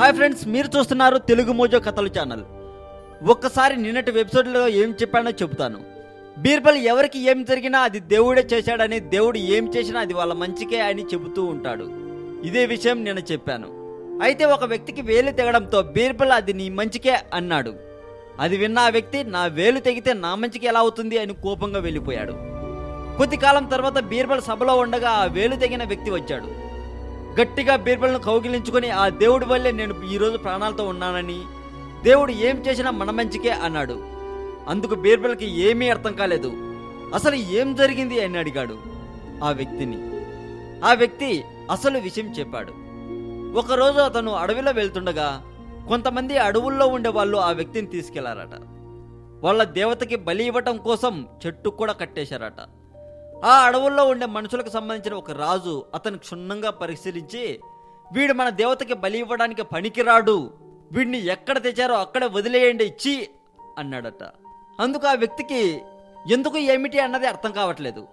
Hi friends మీరు చూస్తున్నారు Telugu Mojo కథలు ఛానల్. ఒక్కసారి నిన్నటి వెబ్సైట్లో ఏం చెప్పానో చెబుతాను. బీర్బల్ ఎవరికి ఏం జరిగినా అది దేవుడే చేశాడని దేవుడు ఏం చేసినా అది వాళ్ళ మంచికే అని చెబుతూ ఉంటాడు. ఇదే విషయం నేను చెప్పాను. అయితే ఒక వ్యక్తికి వేలు తెగడంతో బీర్బల్ అది నీ మంచికే అన్నాడు. అది విన్న ఆ వ్యక్తి నా వేలు తెగితే నా మంచికి ఎలా అవుతుంది అని కోపంగా వెళ్ళిపోయాడు. కొద్ది కాలం తర్వాత బీర్బల్ సభలో ఉండగా ఆ వేలు తెగిన వ్యక్తి వచ్చాడు. గట్టిగా బీర్బల్ను కౌగిలించుకొని ఆ దేవుడి వల్లే నేను ఈరోజు ప్రాణాలతో ఉన్నానని దేవుడు ఏం చేసినా మన మంచికే అన్నాడు. అందుకు బీర్బల్కి ఏమీ అర్థం కాలేదు. అసలు ఏం జరిగింది అని అడిగాడు ఆ వ్యక్తిని. ఆ వ్యక్తి అసలు విషయం చెప్పాడు. ఒకరోజు అతను అడవిలో వెళ్తుండగా కొంతమంది అడవుల్లో ఉండే వాళ్ళు ఆ వ్యక్తిని తీసుకెళ్ళారట. వాళ్ళ దేవతకి బలి ఇవ్వటం కోసం చెట్టు కూడా కట్టేశారట. ఆ అడవుల్లో ఉండే మనుషులకు సంబంధించిన ఒక రాజు అతను క్షుణ్ణంగా పరిశీలించి వీడు మన దేవతకి బలి ఇవ్వడానికి పనికిరాడు. వీడిని ఎక్కడ తెచ్చారో అక్కడే వదిలేయండి ఇచ్చి అన్నాడట. అందుకు ఆ వ్యక్తికి ఎందుకు ఏమిటి అన్నది అర్థం కావట్లేదు.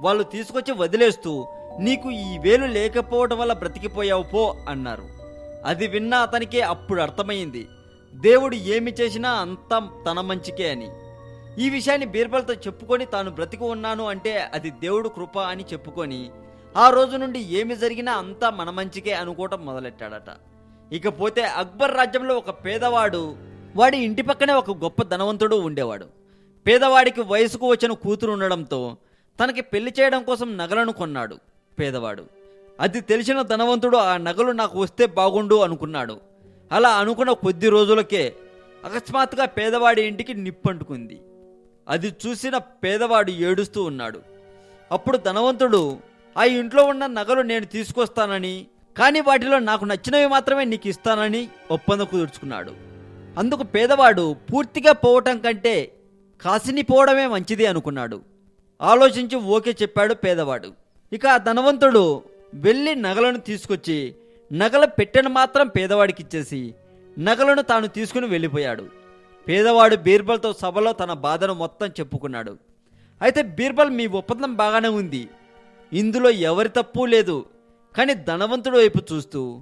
వాళ్ళు తీసుకొచ్చి వదిలేస్తూ నీకు ఈ వేలు లేకపోవడం వల్ల బ్రతికిపోయావు పో! అన్నారు. అది విన్న అతనికి అప్పుడు అర్థమైంది. దేవుడు ఏమి చేసినా అంతం తన మంచికే అని. ఈ విషయాన్ని బీర్బల్తో చెప్పుకొని తాను బ్రతికి ఉన్నాను అంటే అది దేవుడు కృప అని చెప్పుకొని ఆ రోజు నుండి ఏమి జరిగినా అంతా మన మంచికే అనుకోవటం మొదలెట్టాడట. ఇకపోతే అక్బర్ రాజ్యంలో ఒక పేదవాడు వాడి ఇంటి పక్కనే ఒక గొప్ప ధనవంతుడు ఉండేవాడు. పేదవాడికి వయసుకు వచ్చిన కూతురు ఉండడంతో తనకి పెళ్ళి చేయడం కోసం నగలను కొన్నాడు పేదవాడు. అది తెలిసిన ధనవంతుడు ఆ నగలు నాకు వస్తే బాగుండు అనుకున్నాడు. అలా అనుకున్న కొద్ది రోజులకే అకస్మాత్తుగా పేదవాడి ఇంటికి నిప్పంటుకుంది. అది చూసిన పేదవాడు ఏడుస్తూ ఉన్నాడు. అప్పుడు ధనవంతుడు ఆ ఇంట్లో ఉన్న నగలు నేను తీసుకొస్తానని కానీ వాటిలో నాకు నచ్చినవి మాత్రమే నీకు ఇస్తానని ఒప్పందం కుదుర్చుకున్నాడు. అందుకు పేదవాడు పూర్తిగా పోవటం కంటే కాసిని పోవడమే మంచిది అనుకున్నాడు. ఆలోచించి ఓకే చెప్పాడు పేదవాడు. ఇక ఆ ధనవంతుడు వెళ్ళి నగలను తీసుకొచ్చి నగల పెట్టెను మాత్రం పేదవాడికి ఇచ్చేసి నగలను తాను తీసుకుని వెళ్ళిపోయాడు. పేదవాడు బీర్బల్తో సభలో తన బాధను మొత్తం చెప్పుకున్నాడు. అయితే బీర్బల్ మీ ఒప్పందం బాగానే ఉంది. ఇందులో ఎవరి తప్పు లేదు. కానీ ధనవంతుడు వైపు చూస్తూ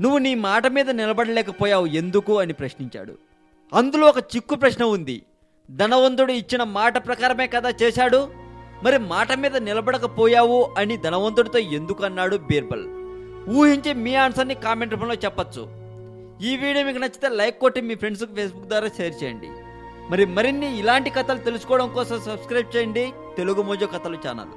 నువ్వు నీ మాట మీద నిలబడలేకపోయావు ఎందుకు? అని ప్రశ్నించాడు. అందులో ఒక చిక్కు ప్రశ్న ఉంది. ధనవంతుడు ఇచ్చిన మాట ప్రకారమే కదా చేశాడు? మరి మాట మీద నిలబడకపోయావు అని ధనవంతుడితో ఎందుకు అన్నాడు బీర్బల్? ఊహించి మీ ఆన్సర్ని కామెంట్ రూపంలో చెప్పచ్చు. ఈ వీడియో మీకు నచ్చితే లైక్ కొట్టి మీ ఫ్రెండ్స్కి ఫేస్బుక్ ద్వారా షేర్ చేయండి. మరి మరిన్ని ఇలాంటి కథలు తెలుసుకోవడం కోసం సబ్స్క్రైబ్ చేయండి. తెలుగు మోజో కథలు ఛానల్.